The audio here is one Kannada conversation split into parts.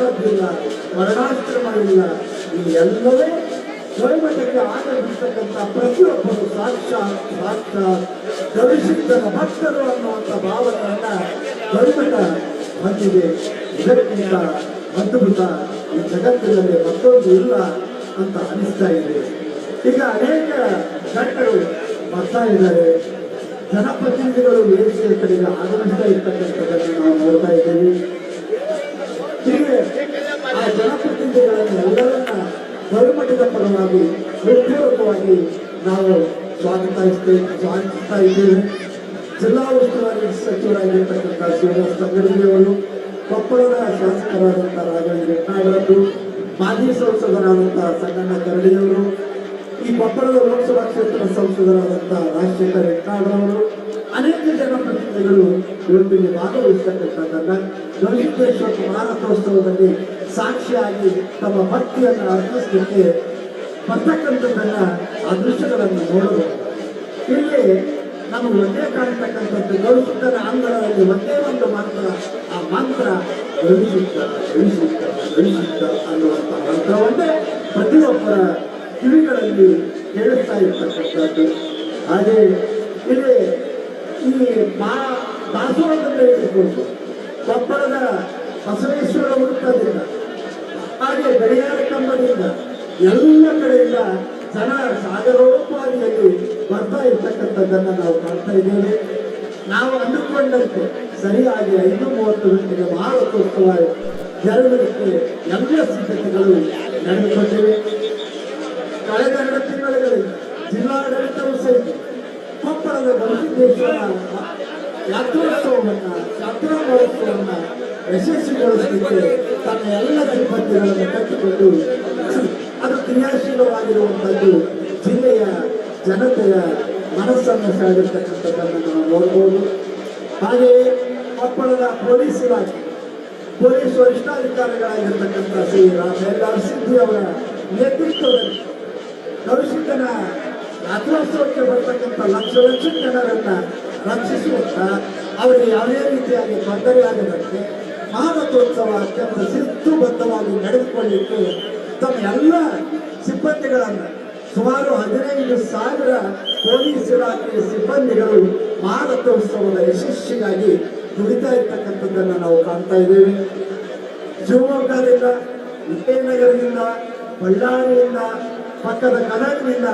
ಮತ್ತೊಂದಿಲ್ಲ ವರ್ಣಾಶ್ರಮವಿಲ್ಲ ಈ ಎಲ್ಲವೇ ಸ್ವಯಂಮಠಕ್ಕೆ ಆಗಮಿಸ್ತಕ್ಕಂಥ ಪ್ರತಿಯೊಬ್ಬರು ಸಾಕ್ಷಾತ್ ಸಾಕ್ಷಾತ್ ಕವಿಸಿದ್ದರ ಭಕ್ತರು ಅನ್ನುವಂಥ ಭಾವನೆಯನ್ನ ಸ್ವಯಂಮಠ ಹೊಂದಿದೆ ಇದಕ್ಕಿಂತ ಅದ್ಭುತ ಈ ಜಗತ್ತಿನಲ್ಲಿ ಮತ್ತೊಂದು ಇಲ್ಲ ಅಂತ ಅನಿಸ್ತಾ ಇದೆ. ಈಗ ಅನೇಕ ಜನರು ಬರ್ತಾ ಇದ್ದಾರೆ. ಜನಪ್ರತಿನಿಧಿಗಳು ವೇದಿಕೆಯ ಕಡೆಗೆ ಆಗಮಿಸ್ತಾ ಇರ್ತಕ್ಕಂಥದ್ದನ್ನು ನಾವು ನೋಡ್ತಾ ಇದ್ದೇವೆ. ಹೀಗೆ ಆ ಜನಪ್ರತಿನಿಧಿಗಳನ್ನು ಎಲ್ಲರನ್ನ ಗೌರಮಠದ ಪರವಾಗಿ ಹೃತ್ಪೂರ್ವಕವಾಗಿ ನಾವು ಸ್ವಾಗತಿಸ್ತೇವೆ ಸ್ವಾಗತಿಸ್ತಾ ಇದ್ದೇವೆ. ಜಿಲ್ಲಾ ಉಸ್ತುವಾರಿ ಸಚಿವರಾಗಿರ್ತಕ್ಕಂಥ ಶ್ರೀನಿವಾಸ ತಂಗಡಿಯವರು ಕೊಪ್ಪಳದ ಶಾಸಕರಾದಂಥ ರಾಘವೇಂದ್ರ ಯತ್ನಾಳರದ್ದು ಮಾಜಿ ಸಂಸದರಾದಂಥ ಸಂಗಣ್ಣ ಕರಡಿಯವರು, ಈ ಕೊಪ್ಪಳದ ಲೋಕಸಭಾ ಕ್ಷೇತ್ರ ಸಂಸದರಾದಂಥ ರಾಜಶೇಖರ್ ಯತ್ನಾಳರವರು ಅನೇಕ ಜನಪ್ರತಿನಿಧಿಗಳು ಇವತ್ತಿಗೆ ಭಾಗವಹಿಸ್ತಕ್ಕಂಥದ್ದನ್ನ ಗವಿಸಿದ್ದೇಶ್ವರ ಮಾರಾಟೋತ್ಸವದಲ್ಲಿ ಸಾಕ್ಷಿಯಾಗಿ ತಮ್ಮ ಭಕ್ತಿಯನ್ನು ಅರ್ಪಿಸಲಿಕ್ಕೆ ಬರ್ತಕ್ಕಂಥದ್ದನ್ನ ಆ ದೃಶ್ಯಗಳನ್ನು ನೋಡಬಹುದು. ಇಲ್ಲಿ ನಮಗೆ ಒಂದೇ ಕಾಣ್ತಕ್ಕಂಥದ್ದು ಗವಿಸಿದ್ದರ ಅಂಗಳದಲ್ಲಿ ಒಂದೇ ಒಂದು ಮಂತ್ರ, ಆ ಮಂತ್ರ ಗವಿಸಿದ್ದ ಗವಿಸಿದ್ದ ಗವಿಸಿದ್ದ ಅನ್ನುವಂಥ ಮಂತ್ರವನ್ನೇ ಪ್ರತಿಯೊಬ್ಬರ ಕಿವಿಗಳಲ್ಲಿ ಕೇಳಿಸ್ತಾ ಇರ್ತಕ್ಕಂಥದ್ದು. ಹಾಗೆ ಇಲ್ಲಿ ಈ ಮಾ ದಾಸೋಹದಲ್ಲಿ ಇರ್ಬೋದು. ಕೊಪ್ಪಳದ ಬಸವೇಶ್ವರ ವೃತ್ತದಿಂದ, ಹಾಗೆ ಗಡಿಯಾರ ಕಂಬದಿಂದ ಎಲ್ಲ ಕಡೆಯಿಂದ ಜನ ಸಾಗರೋಪಾದಿಯಲ್ಲಿ ಬರ್ತಾ ಇರ್ತಕ್ಕಂಥದ್ದನ್ನು ನಾವು ಕಾಣ್ತಾ ಇದ್ದೇವೆ. ನಾವು ಅಂದುಕೊಂಡಂತೆ ಸರಿಯಾಗಿ ಐದು ಮೂವತ್ತು ಗಂಟೆಗೆ ಮಾರುಕೋತ್ಸವ ಜರುಗಲಿಕ್ಕೆ ಎಲ್ಲ ಸಿದ್ಧತೆಗಳು ನಡೆದುಕೊಂಡಿವೆ. ಕಳೆದ ಎರಡು ತಿಂಗಳುಗಳಲ್ಲಿ ಜಿಲ್ಲಾಡಳಿತವೂ ಸಹಿತ ಕೊಪ್ಪಳದ ಗವಿಸಿದ್ದೇಶ್ವರ ಯಾತ್ರೋತ್ಸವವನ್ನ ಯಾತ್ರಾ ಮಹೋತ್ಸವವನ್ನ ಯಶಸ್ವಿಗೊಳಿಸಲಿಕ್ಕೆ ತನ್ನ ಎಲ್ಲ ಸಿಬ್ಬಂದಿಗಳನ್ನು ಕಟ್ಟಿಕೊಂಡು ಅದು ಕ್ರಿಯಾಶೀಲವಾಗಿರುವಂಥದ್ದು ಜಿಲ್ಲೆಯ ಜನತೆಯ ಮನಸ್ಸನ್ನು ಸೆಳೆದಿರ್ತಕ್ಕಂಥದ್ದನ್ನು ನಾವು ನೋಡ್ಬೋದು. ಹಾಗೆಯೇ ಕೊಪ್ಪಳದ ಪೊಲೀಸ್ ಇಲಾಖೆ, ಪೊಲೀಸ್ ವರಿಷ್ಠಾಧಿಕಾರಿಗಳಾಗಿರ್ತಕ್ಕಂಥ ಶ್ರೀ ರಾಮೇಂದ್ರ ಸಿದ್ಧಿ ಅವರ ನೇತೃತ್ವದಲ್ಲಿ ಭವಿಷ್ಯದ ರಾಜ್ಯೋತ್ಸವಕ್ಕೆ ಬರ್ತಕ್ಕಂಥ ಲಕ್ಷ ಲಕ್ಷ ಜನರನ್ನ ರಕ್ಷಿಸುವಂತ ಅವರಿಗೆ ಯಾವುದೇ ರೀತಿಯಾಗಿ ತೊಂದರೆಯಾಗದಂತೆ ಮಹಾರಥೋತ್ಸವ ಅತ್ಯಂತ ಶಿಸ್ತುಬದ್ಧವಾಗಿ ನಡೆದುಕೊಳ್ಳಿಕ್ಕೆ ತಮ್ಮ ಎಲ್ಲ ಸಿಬ್ಬಂದಿಗಳನ್ನು ಸುಮಾರು ಹದಿನೈದು ಸಾವಿರ ಪೊಲೀಸ್ ಇಲಾಖೆಯ ಸಿಬ್ಬಂದಿಗಳು ಮಹಾರಥೋತ್ಸವದ ಯಶಸ್ವಿಗಾಗಿ ದುಡಿತಾ ಇರ್ತಕ್ಕಂಥದ್ದನ್ನು ನಾವು ಕಾಣ್ತಾ ಇದ್ದೇವೆ. ಶಿವಮೊಗ್ಗದಿಂದ ವಿಜಯನಗರದಿಂದ ಬಳ್ಳಾರಿಯಿಂದ, ಪಕ್ಕದ ಗದಗದಿಂದ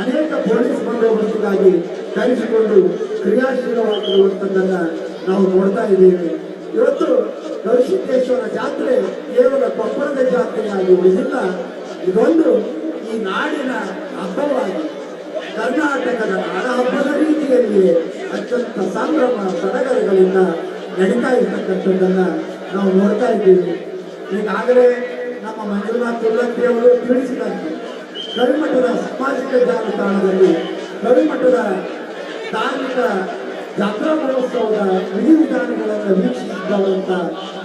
ಅನೇಕ ಪೊಲೀಸ್ ಬಂದೋಬಸ್ತಿಗಾಗಿ ಕರೆಸಿಕೊಂಡು ಕ್ರಿಯಾಶೀಲವಾಗಿರುವಂಥದ್ದನ್ನ ನಾವು ನೋಡ್ತಾ ಇದ್ದೇವೆ. ಇವತ್ತು ಗವಿಸಿದ್ದೇಶ್ವರ ಜಾತ್ರೆ ಕೇವಲ ಕೊಪ್ಪಳದ ಜಾತ್ರೆಯಾಗಿ ಉಳಿದಿಲ್ಲ ಇದೊಂದು ಈ ನಾಡಿನ ಹಬ್ಬವಾಗಿ ಕರ್ನಾಟಕದ ನಾಡ ಹಬ್ಬದ ರೀತಿಯಲ್ಲಿ ಅತ್ಯಂತ ಸಂಭ್ರಮ ಸಡಗರಗಳಿಂದ ನಡೀತಾ ಇರತಕ್ಕಂಥದ್ದನ್ನ ನಾವು ನೋಡ್ತಾ ಇದ್ದೀವಿ. ಈಗಾಗಲೇ ನಮ್ಮ ಮಂಜುನಾಥ್ ತುಲ್ಲಂತಿ ಅವರು ತಿಳಿಸಿದಂತೆ ಕವಿಮಠದ ಸಾಮಾಜಿಕ ಜಾಲತಾಣದಲ್ಲಿ ಕವಿಮಠದ ಧಾರ್ಮಿಕ ಜಾತ್ರಾ ಮಹೋತ್ಸವದ ವಿಧಿವಿಧಾನಗಳನ್ನು ವೀಕ್ಷಿಸಿದವರಂತ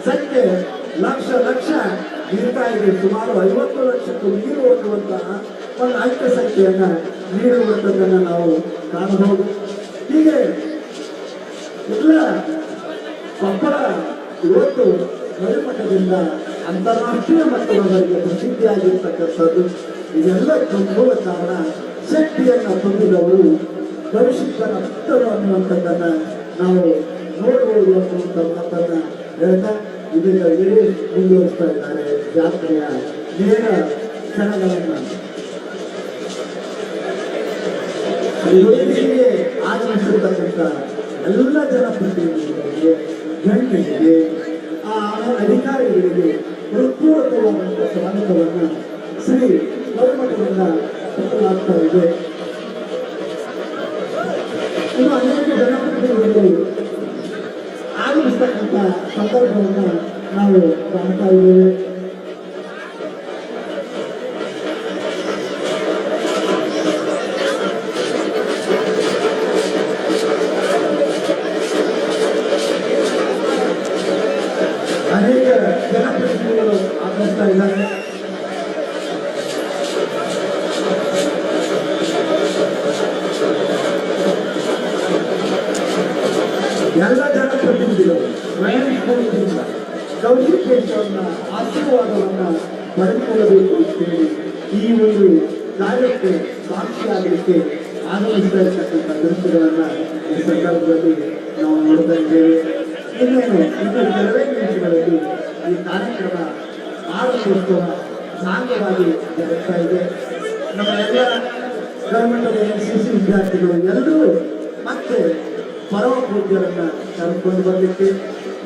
ಸಂಖ್ಯೆ ಲಕ್ಷ ಲಕ್ಷ ನೀಡ್ತಾ ಇದೆ. ಸುಮಾರು ಐವತ್ತು ಲಕ್ಷಕ್ಕೂ ನೀರು ಹೋಗುವಂತಹ ಒಂದು ಅಂಕ ಸಂಖ್ಯೆಯನ್ನ ನೀಡುವಂಥದ್ದನ್ನು ನಾವು ಕಾಣಬಹುದು. ಹೀಗೆ ಎಲ್ಲ ಕೊಪ್ಪಳ ಇವತ್ತು ಗರಿಮಠದಿಂದ ಅಂತಾರಾಷ್ಟ್ರೀಯ ಮಟ್ಟದವರೆಗೆ ಪ್ರಸಿದ್ಧಿಯಾಗಿರ್ತಕ್ಕಂಥದ್ದು. ಇದೆಲ್ಲ ಮೂಲ ಕಾರಣ ಶಕ್ತಿಯನ್ನು ಹೊಂದಿದವರು ಪರಿಶುದ್ಧರ ಭಕ್ತರು ಅನ್ನುವಂಥದ್ದನ್ನ ನಾವು ನೋಡಬಹುದು ಅನ್ನುವಂಥ ಮಾತನ್ನ ಹೇಳ್ತಾ ಇದೀಗ ಇಡೀ ಮುಂದುವರಿಸ್ತಾ ಇದ್ದಾರೆ. ಜಾತ್ರೆಯ ನೇರ ಕ್ಷಣಗಳನ್ನು. ವೇದಿಕೆಗೆ ಆಗಮಿಸಿರ್ತಕ್ಕಂಥ ಎಲ್ಲ ಜನಪ್ರತಿನಿಧಿಗಳಿಗೆ, ಗಣ್ಯರಿಗೆ, ಆ ಅಧಿಕಾರಿಗಳಿಗೆ ಹೃತ್ಪೂರ್ವಕವಾದಂಥ ಸ್ವಾಗತವನ್ನು ಶ್ರೀ ಗೌರಮಠದಿಂದ ಕೊಡಲಾಗ್ತಾ ಇದೆ. ಇನ್ನು ಅನೇಕ ಜನಪ್ರತಿನಿಧಿಗಳು ಆಗಮಿಸ್ತಕ್ಕಂಥ ಸಂದರ್ಭವನ್ನು ನಾವು ಕಾಣ್ತಾ ಇದ್ದೇವೆ. ಎಲ್ಲ ಜನಪ್ರತಿನಿಧಿಗಳು ಗೌರಿಕೇಶ್ವರನ ಆಶೀರ್ವಾದ ಆಶೀರ್ವಾದವನ್ನು ಪಡೆದುಕೊಳ್ಳಬೇಕು ಅಂತೇಳಿ ಈ ಒಂದು ಕಾರ್ಯಕ್ಕೆ ಸಾಕ್ಷಿಯಾಗಲಿಕ್ಕೆ ಆಗಮಿಸ್ತಾ ಇರ್ತಕ್ಕಂಥ ದೃಶ್ಯಗಳನ್ನ ಈ ಸಂದರ್ಭದಲ್ಲಿ ನಾವು ನೋಡ್ತಾ ಇದ್ದೇವೆ ಇನ್ನೇನು ಇನ್ನು ಕೆಲವೇ ನಿಮಿಷಗಳಲ್ಲಿ ಈ ಕಾರ್ಯಕ್ರಮ ಆರೋಗ್ಯೋತ್ಸವ ಸಾಂಗವಾಗಿ ಜರುಗ್ತಾ ಇದೆ ನಮ್ಮ ಎಲ್ಲ ಗೌರ್ಮೆಂಟ್ ಎನ್ ಸಿ ಸಿ ವಿದ್ಯಾರ್ಥಿಗಳು ಎಲ್ಲರೂ ಮತ್ತೆ ಪರಮ ಪೂಜ್ಯರನ್ನ ಕರೆದುಕೊಂಡು ಬರಲಿಕ್ಕೆ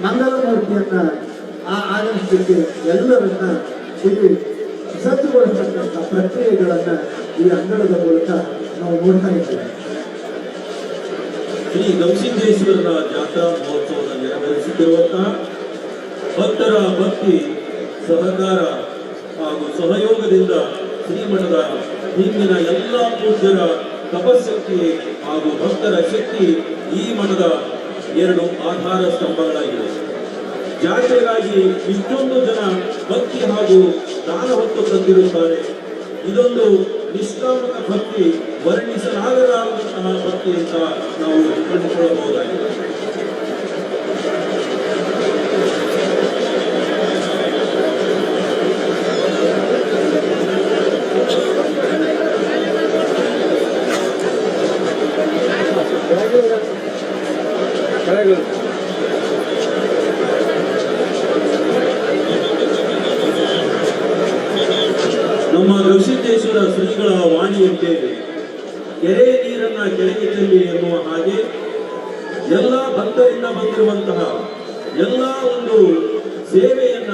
ಮಂಗಳ ಮೂರ್ತಿಯನ್ನ ಆ ಆಗಮಿಸಲಿಕ್ಕೆ ಎಲ್ಲರನ್ನ ಇಲ್ಲಿ ಸಜ್ಜುಗೊಳಿಸತಕ್ಕಂಥ ಪ್ರಕ್ರಿಯೆಗಳನ್ನ ಈ ಅಂಗಳದ ಮೂಲಕ ನಾವು ನೋಡ್ತಾ ಇದ್ದೇವೆ. ಶ್ರೀ ಗವಿಸಿದ್ದೇಶ್ವರರ ಜಾತ್ರಾ ಮಹೋತ್ಸವದ ನೆರವೇರಿಸುತ್ತಿರುವಂತಹ ಭಕ್ತರ ಭಕ್ತಿ, ಸಹಕಾರ ಹಾಗೂ ಸಹಯೋಗದಿಂದ ಶ್ರೀಮಠದ ಹಿಂದಿನ ಎಲ್ಲ ಪೂಜ್ಯರ ತಪಶಕ್ತಿ ಹಾಗೂ ಭಕ್ತರ ಶಕ್ತಿ ಈ ಮಠದ ಎರಡು ಆಧಾರ ಸ್ತಂಭಗಳಾಗಿವೆ. ಜಾತ್ರೆಗಾಗಿ ಇಷ್ಟೊಂದು ಜನ ಭಕ್ತಿ ಹಾಗೂ ದಾನ ಹೊತ್ತು ತಂದಿರುತ್ತಾರೆ ಇದೊಂದು ನಿಷ್ಕಾಮಕ ಭಕ್ತಿ ವರ್ಣಿಸಲಾಗದಂತಹ ಭಕ್ತಿ ಅಂತ ನಾವು ಕಂಡುಕೊಳ್ಳಬಹುದಾಗಿದೆ. ಭಕ್ತರಿಂದ ಎಲ್ಲ ಒಂದು ಸೇವೆಯನ್ನ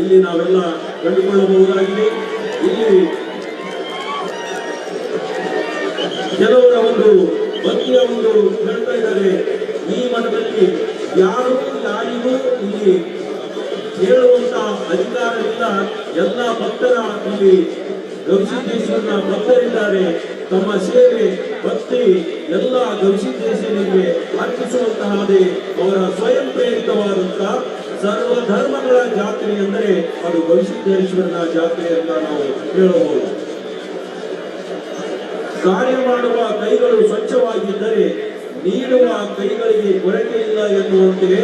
ಇಲ್ಲಿ ನಾವೆಲ್ಲ ಕಂಡುಕೊಳ್ಳಬಹುದಾಗಿದೆ. ಇಲ್ಲಿ ಕೆಲವರ ಒಂದು ಭಕ್ತಿಯ ಒಂದು ಹೇಳ್ತಾ ಇದ್ದಾರೆ. ಈ ಮಠದಲ್ಲಿ ಯಾರು ಯಾರಿಗೂ ಇಲ್ಲಿ ಹೇಳುವಂತಹ ಅಧಿಕಾರದಿಂದ ಎಲ್ಲ ಭಕ್ತರ ಇಲ್ಲಿ ಗವಿಸಿದ್ದೇಶ್ವರನ ಭಕ್ತರಿದ್ದಾರೆ. ತಮ್ಮ ಸೇವೆ, ಭಕ್ತಿ ಎಲ್ಲ ಗವಿಸಿದ್ದೇಶನಿಗೆ ಅರ್ಪಿಸುವಂತಹದೇ ಅವರ ಸ್ವಯಂ ಪ್ರೇರಿತವಾದಂತಹ ಸರ್ವ ಧರ್ಮಗಳ ಜಾತ್ರೆ ಎಂದರೆ ಅದು ಗವಿಸಿದ್ದೇಶ್ವರನ ಜಾತ್ರೆ ಅಂತ ನಾವು ಹೇಳಬಹುದು. ಕಾರ್ಯ ಮಾಡುವ ಕೈಗಳು ಸ್ವಚ್ಛವಾಗಿದ್ದರೆ ನೀಡುವ ಕೈಗಳಿಗೆ ಕೊರತೆ ಇಲ್ಲ ಎನ್ನುವಂತೆ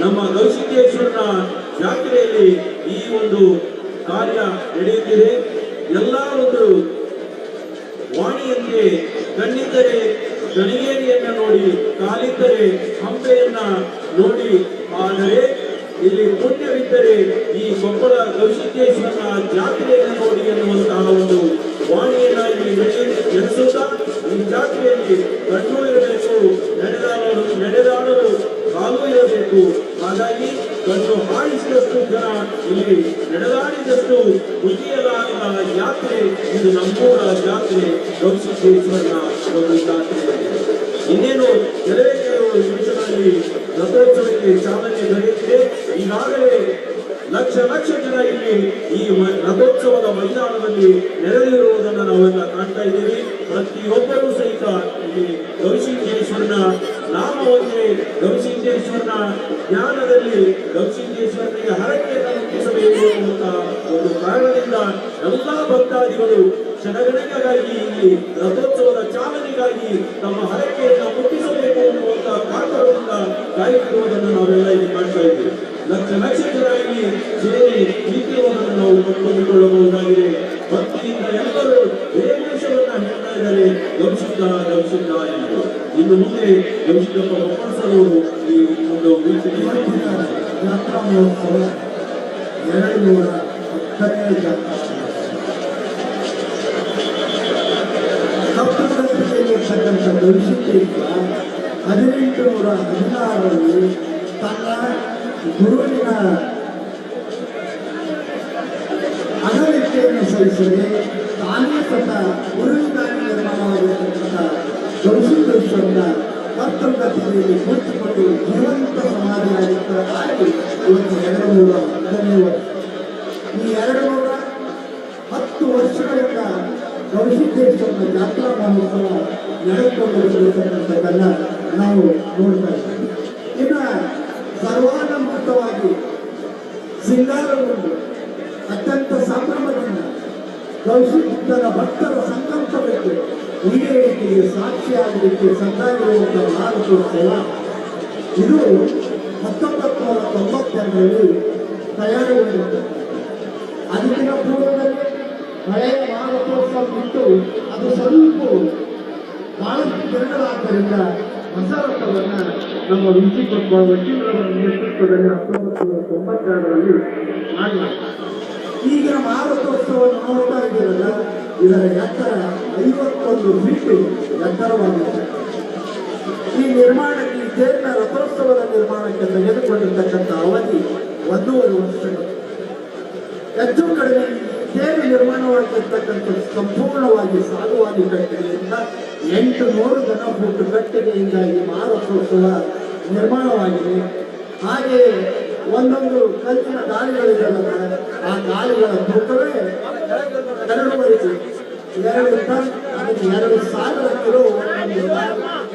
ನಮ್ಮ ಗವಿಸಿದ್ದೇಶ್ವರನ ಜಾತ್ರೆಯಲ್ಲಿ ಈ ಒಂದು ಕಾರ್ಯ ನಡೆಯುತ್ತಿದೆ. ಎಲ್ಲ ಒಂದು ವಾಣಿಯಂತೆ ಕಣ್ಣಿದ್ದರೆ ಗಣಿಗೇರಿಯನ್ನ ನೋಡಿ, ಕಾಲಿದ್ದರೆ ಹಂಪೆಯನ್ನ ನೋಡಿ. ಆದರೆ ಇಲ್ಲಿ ಪುಣ್ಯವಿದ್ದರೆ ಈ ಕೊಪ್ಪಳ ಗವಿಸಿದ್ದೇಶ್ವರನ ಜಾತ್ರೆಯನ್ನು ನೋಡಿ ಎನ್ನುವಂತಹ ಒಂದು ವಾಣಿಯನ್ನಾಗಿ ನಡೆಸುತ್ತಾ, ಈ ಜಾತ್ರೆಯಲ್ಲಿ ಕಣ್ಣು ಇರಬೇಕು ನಡೆದಾಡಲು ನಡೆದಾಡಲು ಕಾಲು ಇರಬೇಕು. ಹಾಗಾಗಿ ಕಣ್ಣು ಹಾಡಿಸಿದಷ್ಟು ಜನ ಇಲ್ಲಿ ನಡೆದಾಡಿದಷ್ಟು ಮುಗಿಯಲಾಗದ ಯಾತ್ರೆ ಇದು ನಮ್ಮೂರ ಜಾತ್ರೆ ಗೌಸಿದ್ದೇಶ್ವರನ ಒಂದು ಜಾತ್ರೆ. ಇನ್ನೇನು ಕೆಲವೇ ಕೆಲವು ನಿಮಿಷಗಳಲ್ಲಿ ರಥೋತ್ಸವಕ್ಕೆ ಚಾಲನೆ ದೊರೆಯುತ್ತಿದೆ. ಈಗಾಗಲೇ ಲಕ್ಷ ಲಕ್ಷ ಜನ ಇಲ್ಲಿ ಈ ರಥೋತ್ಸವದ ಮೈದಾನದಲ್ಲಿ ನೆರೆದಿರುವುದನ್ನು ನಾವೆಲ್ಲ ಕಾಣ್ತಾ ಇದ್ದೀವಿ. ಪ್ರತಿಯೊಬ್ಬರೂ ಸಹಿತ ಇಲ್ಲಿ ಗವಿಸಿದ್ದೇಶ್ವರನ ನಾಮವನ್ನೇ ಗವಿಸಿದ್ದೇಶ್ವರನ ಜ್ಞಾನದಲ್ಲಿ ಗವಿಸಿದ್ದೇಶ್ವರನಿಗೆ ಹರಕೆಯನ್ನು ತಲುಪಿಸಬೇಕು ಎನ್ನುವಂತ ಒಂದು ಕಾರಣದಿಂದ ಎಲ್ಲ ಭಕ್ತಾದಿಗಳು ಕ್ಷಣಗಣನೆಗಾಗಿ ಇಲ್ಲಿ ರಥೋತ್ಸವದ ಚಾಲನೆಗಾಗಿ ತಮ್ಮ ಹರಕೆಯನ್ನು ಮುಟ್ಟಿಸಬೇಕು ಎನ್ನುವಂತಹ ಕಾರಣದಿಂದ ಕಾಯುತ್ತಿರುವುದನ್ನು ನಾವೆಲ್ಲ ಇಲ್ಲಿ ಕಾಣ್ತಾ ಇದ್ದೀವಿ. ಲಕ್ಷ ಲಕ್ಷ ಜನ ಇಲ್ಲಿ ಸೇರಿ ನಿಂತಿರುವುದನ್ನು ನಾವು ಕಂಡುಕೊಳ್ಳಬಹುದಾಗಿದೆ ಭಕ್ತಿಯಿಂದ ಎಲ್ಲರೂ ದೇವೇಶವನ್ನ ಹೇಳ್ತಾ ಇದ್ದಾರೆ ಗವಿಸಿದ್ದ ಎಂದು. ಇನ್ನು ಮುಂದೆ ಗವಿಸಿದ್ದಪ್ಪ ಒಪ್ಪಡಿಸಲವರು ಈ ಒಂದು ಜಾತ್ರಾ ಮಹೋತ್ಸವ ಎರಡು ನೂರ ಹತ್ತನೇ ಜಾತ್ರಾ ಕಪ್ಪುಗಟ್ಟಿಯಲ್ಲಿರ್ತಕ್ಕಂಥ ಗವಿಸಿದ್ದೇಶ್ವರ ಹದಿನೆಂಟು ನೂರ ಹದಿನಾರರಲ್ಲಿ ತನ್ನ ಗುರುವಿನ ಸಹಿಸದೆ ತಾನೇ ಸ್ವತಃ ಗುರುವಿಗಾಗಿ ನಿರ್ಮಾಣವಾಗಿರತಕ್ಕಂಥ ಗವಿಸಿದ್ದೇಶ್ವರನ ಕರ್ತೃಗತಿಯಲ್ಲಿ ಕುಳಿತುಕೊಂಡು ಜೀವಂತ ಸಮಾಧಿಯಾಗಿದ್ದರಾಗಿ ಇವತ್ತು ಎರಡು ನೂರ ವರ್ಷ ಈ ಎರಡು ನೂರ ಹತ್ತು ವರ್ಷಗಳಿಂದ ಗವಿಸಿದ್ದೇಶ್ವರನ ಜಾತ್ರಾ ಮಹೋತ್ಸವ ನಡೆದುಕೊಂಡು ನಾವು ನೋಡ್ತಾ ಇದ್ದೀವಿ. ಇನ್ನು ಸರ್ವಾನಂಬಿತವಾಗಿ ಸಿಂಗಾರಗೊಂಡು ಗೌಸಿಬುದ್ಧನ ಭಕ್ತರ ಸಂಕಲ್ಪಕ್ಕೆ ಈಡೇರಿಕೆಗೆ ಸಾಕ್ಷಿಯಾಗಲಿಕ್ಕೆ ಸಜ್ಜಾಗಿರುವಂತಹ ಭಾರತೋತ್ಸವ ಇದು ಹತ್ತೊಂಬತ್ತು ನೂರ ತೊಂಬತ್ತೆರಡರಲ್ಲಿ ಪೂರ್ವದಲ್ಲಿ ಹಳೆಯ ಮಾನವೋತ್ಸವ ಬಿಟ್ಟು ಅದು ಸ್ವಲ್ಪ ಬಹಳಷ್ಟು ಜನಗಳಾದ್ದರಿಂದ ಹೊಸ ರಥವನ್ನು ನಮ್ಮ ರುಚಿ ಕೊಟ್ಟ ವಕೀಲರ ನೇತೃತ್ವದಲ್ಲಿ ಹತ್ತೊಂಬತ್ತು ನೂರ ತೊಂಬತ್ತೆರಡರಲ್ಲಿ ಮಾಡಲಾಗಿದೆ ಈಗಿನ ಮಾರುತೋತ್ಸವವನ್ನು ನೋಡ್ತಾ ಇದ್ದೀರಲ್ಲ, ಇದರ ಎತ್ತರ ಐವತ್ತೊಂದು ಫೀಟು ಎತ್ತರವಾಗಿದೆ. ಈ ನಿರ್ಮಾಣಕ್ಕೆ, ಈ ತೇರಿನ ರಥೋತ್ಸವದ ನಿರ್ಮಾಣಕ್ಕೆ ತೆಗೆದುಕೊಂಡಿರ್ತಕ್ಕಂಥ ಅವಧಿ ಒಂದೂವರೆ ವರ್ಷಗಳು. ಹೆಚ್ಚು ಕಡಿಮೆ ತೇರು ನಿರ್ಮಾಣವಾಗಿರ್ತಕ್ಕಂಥ ಸಂಪೂರ್ಣವಾಗಿ ಸಾಗುವಾನಿ ಕಟ್ಟಿಗೆಯಿಂದ ಎಂಟು ನೂರು ಜನ ಫುಟ್ ಕಟ್ಟಿಗೆಯಿಂದ ಈ ಮಾರೋತ್ಸವ ನಿರ್ಮಾಣವಾಗಿದೆ. ಹಾಗೆಯೇ ಒಂದೊಂದು ಕಲ್ಲಿನ ಗಾಲಿಗಳಿರಲ್ಲ ಆ ಗಾಲಿಗಳ ತೂಕವೇ ಎರಡೂವರೆ ಎರಡು ಟನ್, ಅದಕ್ಕೆ ಎರಡು ಸಾವಿರ ಕಿಲೋ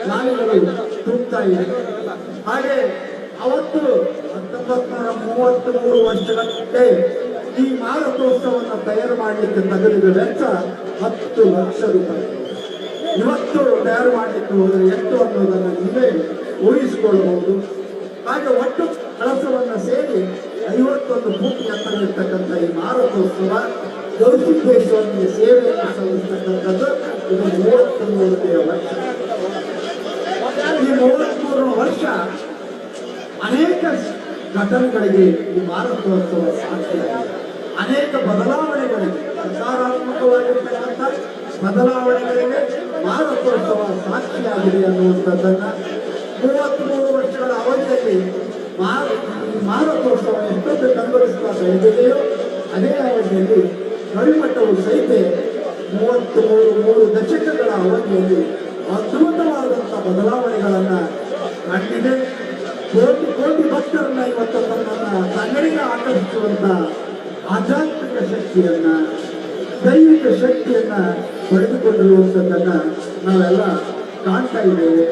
ದಾರಿಗಳು ತೂಗ್ತಾ ಇದೆ. ಹಾಗೆ ಅವತ್ತು ಹತ್ತೊಂಬತ್ನೂರ ಮೂವತ್ತ್ ಮೂರು ವರ್ಷಗಳಂತೆ ಈ ಮಾರಕೋತ್ಸವವನ್ನು ತಯಾರು ಮಾಡಲಿಕ್ಕೆ ತಗಲಿದ ವೆಚ್ಚ ಹತ್ತು ಲಕ್ಷ ರೂಪಾಯಿ. ಇವತ್ತು ತಯಾರು ಮಾಡಲಿಕ್ಕೆ ಹೋದರೆ ಎಷ್ಟು ಅನ್ನೋದನ್ನು ನೀವೇ ಊಹಿಸಿಕೊಳ್ಳಬಹುದು ಹಾಗೆ ಒಟ್ಟು ಕಳಸವನ್ನು ಸೇರಿ ಐವತ್ತೊಂದು ಕೋಟಿ ಎತ್ತರ ಇರ್ತಕ್ಕಂಥ ಈ ಮಾರಕೋತ್ಸವ ಗೌಸಿದ್ದೇಶ್ವರನಿಗೆ ಸೇವೆಯನ್ನು ಸಲ್ಲಿಸ್ತಕ್ಕಂಥದ್ದು ಇದು ಮೂವತ್ತ್ ಮೂರನೆಯ ವರ್ಷ. ಈ ಮೂವತ್ಮೂರನೇ ವರ್ಷ ಅನೇಕ ಘಟನೆಗಳಿಗೆ ಈ ಮಾರಕೋತ್ಸವ ಸಾಕ್ಷಿಯಾಗಿದೆ. ಅನೇಕ ಬದಲಾವಣೆಗಳಿಗೆ ಸಕಾರಾತ್ಮಕವಾಗಿರ್ತಕ್ಕಂಥ ಬದಲಾವಣೆಗಳಿಗೆ ಮಾರಕೋತ್ಸವ ಸಾಕ್ಷಿಯಾಗಿದೆ ಅನ್ನುವಂಥದ್ದನ್ನ ಮೂವತ್ತ್ಮೂರು ವರ್ಷಗಳ ಅವಧಿಯಲ್ಲಿ ಮಾರ ಎಂಬತ್ತು ಕಂಗೊಳಿಸ್ತಾ ಬೆಳೆದಿದೆಯೋ ಅದೇ ಅವಧಿಯಲ್ಲಿ ಕಡಿಮಟ್ಟವು ಸಹಿತ ಮೂವತ್ತು ಮೂರು ಮೂರು ದಶಕಗಳ ಅವಧಿಯಲ್ಲಿ ಅದ್ಭುತವಾದಂಥ ಬದಲಾವಣೆಗಳನ್ನು ಕಂಡಿದೆ. ಕೋಟಿ ಕೋಟಿ ಭಕ್ತರನ್ನ ಇವತ್ತು ತನ್ನನ್ನು ತನ್ನಡಿಗೆ ಆಕರ್ಷಿಸುವಂತ ಆಧ್ಯಾತ್ಮಿಕ ಶಕ್ತಿಯನ್ನ, ದೈವಿಕ ಶಕ್ತಿಯನ್ನ ಪಡೆದುಕೊಂಡಿರುವಂಥದ್ದನ್ನ ನಾವೆಲ್ಲ ಕಾಣ್ತಾ ಇದ್ದೇವೆ.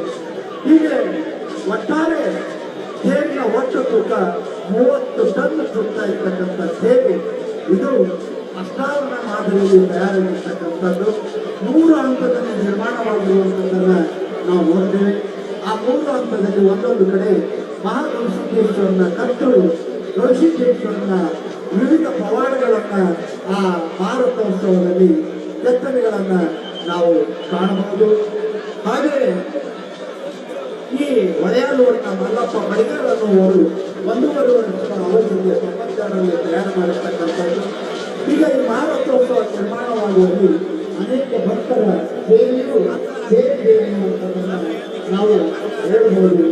ಹೀಗೆ ಒಟ್ಟಾರೆ ತೇರಿನ ಒಟ್ಟು ತೂಕ ಮೂವತ್ತು ಟನ್ ಸುತ್ತ ಇರ್ತಕ್ಕಂಥ ಸೇಬು ಇದು ಅಷ್ಟಾವರಣ ಮಾದರಿಯಲ್ಲಿ ತಯಾರಾಗಿರ್ತಕ್ಕಂಥದ್ದು. ಮೂರು ಹಂತದಲ್ಲಿ ನಿರ್ಮಾಣವಾಗಿರುವಂಥದ್ದನ್ನ ನಾವು ನೋಡ್ತೇವೆ. ಆ ಮೂರು ಹಂತದಲ್ಲಿ ಒಂದೊಂದು ಕಡೆ ಮಹಾಗೌಸಿದ್ದೇಶ್ವರನ ಕತ್ತು ಗೌಸಿದ್ದೇಶ್ವರನ ವಿವಿಧ ಪವಾಡಗಳನ್ನ ಆ ಭಾರತೋತ್ಸವದಲ್ಲಿ ಕೆತ್ತನೆಗಳನ್ನು ನಾವು ಕಾಣಬಹುದು. ಹಾಗೆಯೇ ಈ ಹೊಳೆಯಾಲೂರಿನ ಮಲ್ಲಪ್ಪ ಬಡಿಗರ್ ಅನ್ನುವರು ಒಂದೂವರೆ ವರ್ಷದ ಅವಧಿಯಲ್ಲಿ ತೊಂಬತ್ತೆರಡರಲ್ಲಿ ತಯಾರು ಮಾಡಿರ್ತಕ್ಕಂಥದ್ದು. ಈಗ ಈ ಮಹಾರಥೋತ್ಸವ ನಿರ್ಮಾಣವಾಗುವಲ್ಲಿ ಅನೇಕ ಭಕ್ತರ ಸೇವೆಯು ಎನ್ನುವಂಥದ್ದನ್ನು ನಾವು ಹೇಳಬಹುದು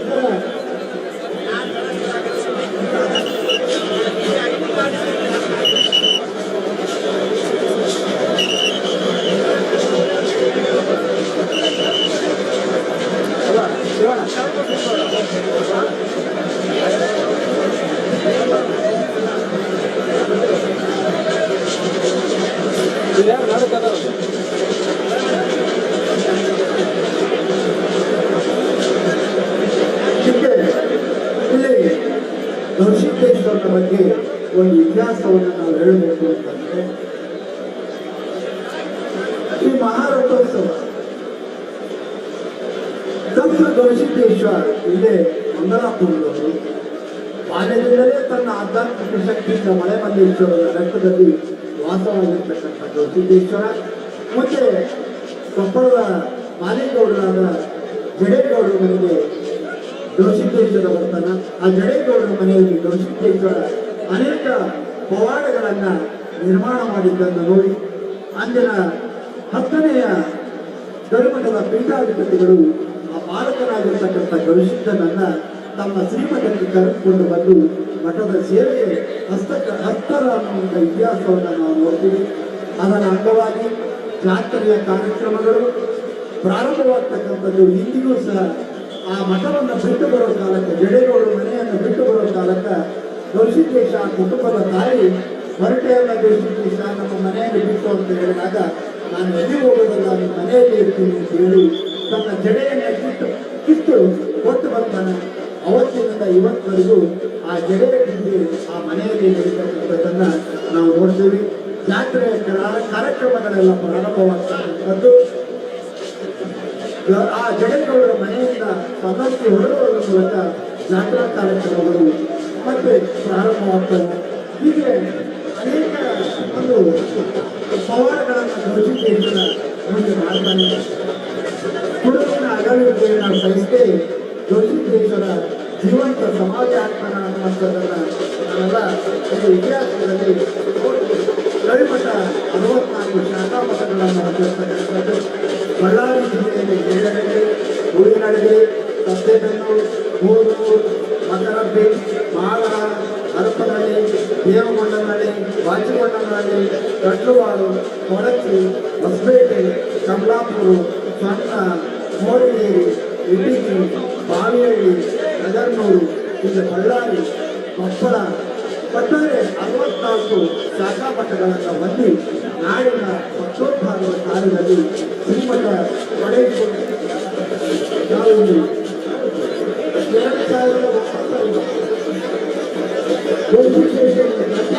ಇದರ ಹೀಗೆ ಇಲ್ಲಿ ಗೌಶಿದ್ದೇಶ್ವರನ ಬಗ್ಗೆ ಒಂದು ಇತಿಹಾಸವನ್ನು ನಾವು ಹೇಳಬೇಕು ಅಂತಂದ್ರೆ ಈ ಮಹಾರಥೋತ್ಸವ. ಡಾಕ್ಟರ್ ಗೌಶಿದ್ದೇಶ್ವರ ಇಲ್ಲೇ ಮಂಗಲಾಪುರದವರು ಬಾಲ್ಯದಿಂದಲೇ ತನ್ನ ಆಧ್ಯಾತ್ಮಿಕ ಶಕ್ತಿಯಿಂದ ಮಳೆ ಮಲ್ಲೇಶ್ವರದ ರಕ್ತದಲ್ಲಿ ವಾಸವಾಗಿರ್ತಕ್ಕಂಥ ಗೌಸಿದ್ದೇಶ್ವರ ಮತ್ತೆ ಕೊಪ್ಪಳದ ಮಾಲೇಗೌಡರಾದ ಜಡೇಗೌಡರ ಮನೆಗೆ ಗೌಸಿದ್ದೇಶ್ವರ ಬರ್ತಾನ ಆ ಜಡೇಗೌಡರ ಮನೆಯಲ್ಲಿ ಗವಿಸಿದ್ದೇಶ್ವರ ಅನೇಕ ಪವಾಡಗಳನ್ನ ನಿರ್ಮಾಣ ಮಾಡಿದ್ದನ್ನು ನೋಡಿ ಅಂದಿನ ಹತ್ತನೆಯ ಗರುಮಠದ ಪೀಠಾಧಿಪತಿಗಳು, ಆ ಬಾಲಕನಾಗಿರ್ತಕ್ಕಂಥ ಗವಿಸಿದ್ಧನನ್ನ ತಮ್ಮ ಶ್ರೀಮಠಕ್ಕೆ ಕರೆದುಕೊಂಡು ಬಂದು ಮಠದ ಸೇವೆಗೆ ಹಸ್ತ ಹಸ್ತರ ಅನ್ನುವಂಥ ಇತಿಹಾಸವನ್ನು ನಾವು ನೋಡ್ತೀವಿ. ಅದರ ಅಂಗವಾಗಿ ಜಾತ್ರೆಯ ಕಾರ್ಯಕ್ರಮಗಳು ಪ್ರಾರಂಭವಾಗ್ತಕ್ಕಂಥದ್ದು ಇಂದಿಗೂ ಸಹ ಆ ಮಠವನ್ನು ಬಿಟ್ಟು ಬರೋ ಕಾಲಕ್ಕೆ ಜಡೇಗೌಡರ ಮನೆಯನ್ನು ಬಿಟ್ಟು ಬರೋ ಕಾಲಕ್ಕೆ ಗೌಸಿದ್ದೇಶ ಕುಟುಂಬದ ತಾಯಿ ಹೊರಟೆಯನ್ನ ಗೌಸಿದ್ದೇಶ ನಮ್ಮ ಮನೆಯಲ್ಲಿ ಬಿಟ್ಟು ಅಂತ ಹೇಳಿದಾಗ, ನಾನು ಎಲ್ಲಿ ಹೋಗೋದಲ್ಲ ನಿಮ್ಮ ಮನೆಯಲ್ಲಿ ಇರ್ತೀನಿ ಅಂತ ಹೇಳಿ ತನ್ನ ಜಡೆಯನ್ನು ಕಿತ್ತು ಕಿತ್ತು ಕೊಟ್ಟು ಬರ್ತಾನೆ ಅವತ್ತಿನಿಂದ ಇವತ್ತರೆಗೂ ಆ ಜಡೆಯ ಬಿದ್ದು ಆ ಮನೆಯಲ್ಲಿ ನಡೀತಕ್ಕಂಥದ್ದನ್ನ ನಾವು ನೋಡ್ತೀವಿ. ಜಾತ್ರೆಯ ಕಾರ್ಯಕ್ರಮಗಳೆಲ್ಲ ಪ್ರಾರಂಭವಾಗ್ತಕ್ಕಂಥದ್ದು. ಆ ಜಡೇಗೌಡರ ಮನೆಯಿಂದ ಪದಕ್ಕೆ ಹೊರಡುವ ಮೂಲಕ ಜಾತ್ರಾ ಕಾರ್ಯಕ್ರಮಗಳು ಮತ್ತೆ ಪ್ರಾರಂಭವಾಗ್ತವೆ. ಹೀಗೆ ಅನೇಕ ಒಂದು ಪವಾಡಗಳನ್ನು ಗೌರಿಸಿದ್ದೇಶ್ವರ ಮುಂದೆ ಮಾಡ್ತಾನೆ ಕುರುವಿನ ಅಗಲಿಕೆಯನ್ನು ಸಹಿಸಿ ಗೌರಿಸಿದ್ದೇಶ್ವರ ಜೀವಂತ ಸಮಾಜ ಆಗ್ತಾನ ಅನ್ನುವಂಥದ್ದನ್ನು ನಾವೆಲ್ಲ ಒಂದು ಇತಿಹಾಸದಲ್ಲಿ ಕಳಿಮಠ ಅರವತ್ನಾಲ್ಕು ಶಾಖಾ ಮಠಗಳನ್ನು ಹೊಂದಿರ್ತಕ್ಕಂಥದ್ದು ಬಳ್ಳಾರಿ ಜಿಲ್ಲೆಯಲ್ಲಿ ಏಳರಳ್ಳಿ ಹೂವಿನಡಗಿ ಸತ್ಯಬೆನ್ನೂರು ಮೂರು ಮಕರಬ್ಬಿ ಮಾಳ ಹರಪನಹಳ್ಳಿ ದೇವಗೊಂಡನಹಳ್ಳಿ ಬಾಚಿಗೊಂಡನಹಳ್ಳಿ ಕಡ್ಲುವಾಡು ಕೊಡಚಿ ಹೊಸಪೇಟೆ ಕಮಲಾಪುರ ಸಣ್ಣ ಮೋರಿಗೇರಿ ಇಟಗಿ ಬಾವಿಹಳ್ಳಿ ನಗರ್ನೂರು ಈಗ ಬಳ್ಳಾರಿ ಕೊಪ್ಪಳ ಒಟ್ಟಾರೆ ಅರವತ್ನಾಲ್ಕು ಶಾಖಾ ಮಠಗಳನ್ನು ಹೊಂದಿ ನಾಡಿನ ಪಕ್ಷೋತ್ಪಾದಕ ಕಾರ್ಯದಲ್ಲಿ ಶ್ರೀಮಠ ಪಡೆದುಕೊಂಡು ನಾವು ಎರಡು ಸಾವಿರದ ದತ್ತ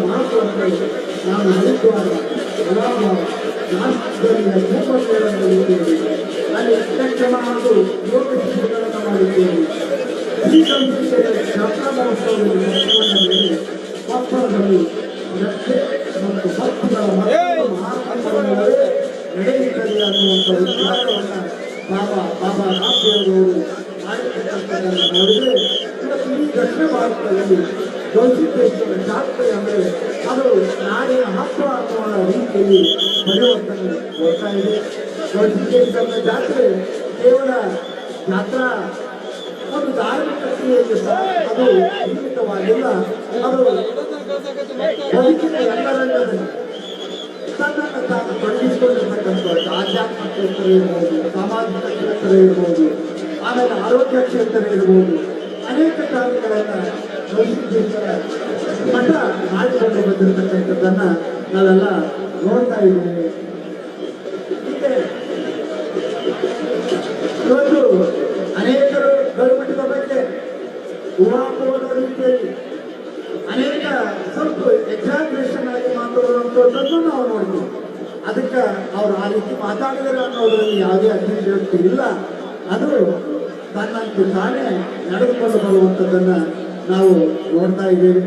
ಮಹೋತ್ಸವಕ್ಕೆ ನಾನು ಹರಿದ್ವಾರ ಭೂಪಟಗಳನ್ನು ಇದ್ದೇವೆ ಅಲ್ಲಿ ಕಾರ್ಯಕ್ರಮ ಹಾಗೂ ಯೋಗ ಶಿಬಿರಗಳನ್ನು ಮಾಡಿದ್ದೇವೆ ಶ್ರೀಕಂಠೇಶ್ವರ ಜಾತ್ರಾ ಮಹೋತ್ಸವದಲ್ಲಿ ಮಹತ್ವವನ್ನು ಮೇಲೆ ಕೊಪ್ಪಳದಲ್ಲಿ ಶ್ರದ್ಧೆ ಮತ್ತು ಮತ್ತೊಂದು ಮಹಾತ್ಮವನ್ನು ನಡೆಯುತ್ತದೆ ಅನ್ನುವಂಥ ವಿಚಾರವನ್ನು ಬಾಬಾ ಬಾಬಾ ರಾಮದೇವರು ಮಾಡಿರ್ತಕ್ಕಂಥದ್ದನ್ನು ನೋಡಿದರೆ ಇವತ್ತು ಈ ದಕ್ಷಿಣ ಭಾರತದಲ್ಲಿ ಗೌಸಿದ್ದೇಶ್ವರ ಜಾತ್ರೆ ಅಂದರೆ ಅದು ನಾಡಿನ ಹಬ್ಬ ಅನ್ನುವ ರೀತಿಯಲ್ಲಿ ಪರಿವರ್ತನೆ ಹೋಗ್ತಾ ಇದೆ ಗೌಸಿದ್ದೇಶ್ವರನ ಜಾತ್ರೆ ಕೇವಲ ಜಾತ್ರಾ ಒಂದು ಧಾರ್ಮಿಕ ಕ್ರಿಯೆಯಲ್ಲಿ ಅದು ಸೀಮಿತವಾಗಿಲ್ಲ ಅದು ಬದುಕಿನ ಎಲ್ಲ ರಂಗದಲ್ಲಿ ತನ್ನನ್ನು ತಾನು ತೊಡಗಿಸಿಕೊಂಡಿರ್ತಕ್ಕಂಥದ್ದು ಆಧ್ಯಾತ್ಮ ಕ್ಷೇತ್ರ ಇರ್ಬೋದು, ಸಾಮಾಜಿಕ ಕ್ಷೇತ್ರ ಇರ್ಬೋದು, ಆಮೇಲೆ ಆರೋಗ್ಯ ಕ್ಷೇತ್ರ ಇರ್ಬೋದು, ಅನೇಕ ಕಾರ್ಯಗಳನ್ನು ಮಠ ಮಾಡಿಕೊಂಡು ಬಂದಿರತಕ್ಕಂಥದ್ದನ್ನ ನಾವೆಲ್ಲ ನೋಡ್ತಾ ಇದ್ದೇವೆ ಇವತ್ತು ಅನೇಕರು ಗೌರ್ಮೆಂಟ್ನ ಬಗ್ಗೆ ಊಹಾಪೋಹದ ರೀತಿಯಲ್ಲಿ ಅನೇಕ ಸ್ವಲ್ಪ ಎಕ್ಸಾಗ್ರೇಷನ್ ಆಗಿ ಮಾತಾಡುವಂಥದ್ದನ್ನು ನಾವು ನೋಡ್ತೀವಿ ಅದಕ್ಕೆ ಅವ್ರು ಆ ರೀತಿ ಮಾತಾಡಿದರೆ ಅನ್ನೋದ್ರಲ್ಲಿ ಯಾವುದೇ ಅತಿಶಯೋಕ್ತಿ ಇಲ್ಲ ಅದು ತನ್ನಂತೆ ತಾನೇ ನಡೆದುಕೊಂಡು ಬರುವಂಥದ್ದನ್ನು ನಾವು ನೋಡ್ತಾ ಇದ್ದೇವೆ.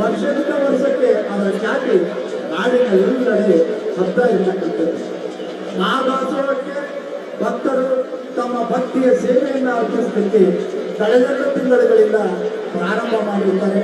ವರ್ಷದಿಂದ ವರ್ಷಕ್ಕೆ ಅದರ ಖ್ಯಾತಿ ನಾಡಿನ ಎಲ್ಲೆಡೆ ಹಬ್ಬ ಇರತಕ್ಕಂಥದ್ದು. ಮಹಾದಾಸೋಹಕ್ಕೆ ಭಕ್ತರು ತಮ್ಮ ಭಕ್ತಿಯ ಸೇವೆಯನ್ನು ಅರ್ಪಿಸಲಿಕ್ಕೆ ಕಳೆದೆರಡು ತಿಂಗಳುಗಳಿಂದ ಪ್ರಾರಂಭ ಮಾಡಿದ್ದಾರೆ